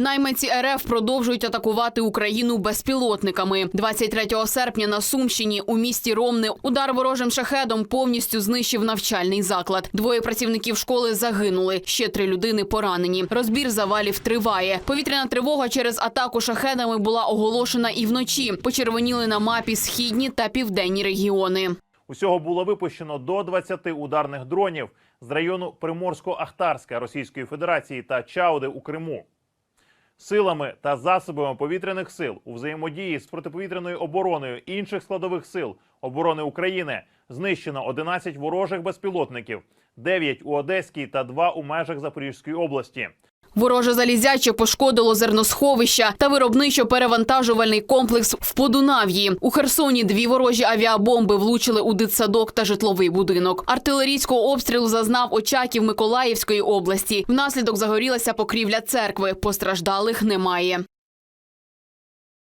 Найманці РФ продовжують атакувати Україну безпілотниками. 23 серпня на Сумщині у місті Ромни удар ворожим шахедом повністю знищив навчальний заклад. Двоє працівників школи загинули. Ще три людини поранені. Розбір завалів триває. Повітряна тривога через атаку шахедами була оголошена і вночі. Почервоніли на мапі східні та південні регіони. Усього було випущено до 20 ударних дронів з району Приморсько-Ахтарська Російської Федерації та Чауди у Криму. Силами та засобами повітряних сил у взаємодії з протиповітряною обороною інших складових сил оборони України знищено 11 ворожих безпілотників, 9 у Одеській та 2 у межах Запорізької області. Вороже залізяче пошкодило зерносховища та виробничо-перевантажувальний комплекс в Подунав'ї. У Херсоні дві ворожі авіабомби влучили у дитсадок та житловий будинок. Артилерійського обстрілу зазнав Очаків Миколаївської області. Внаслідок загорілася покрівля церкви. Постраждалих немає.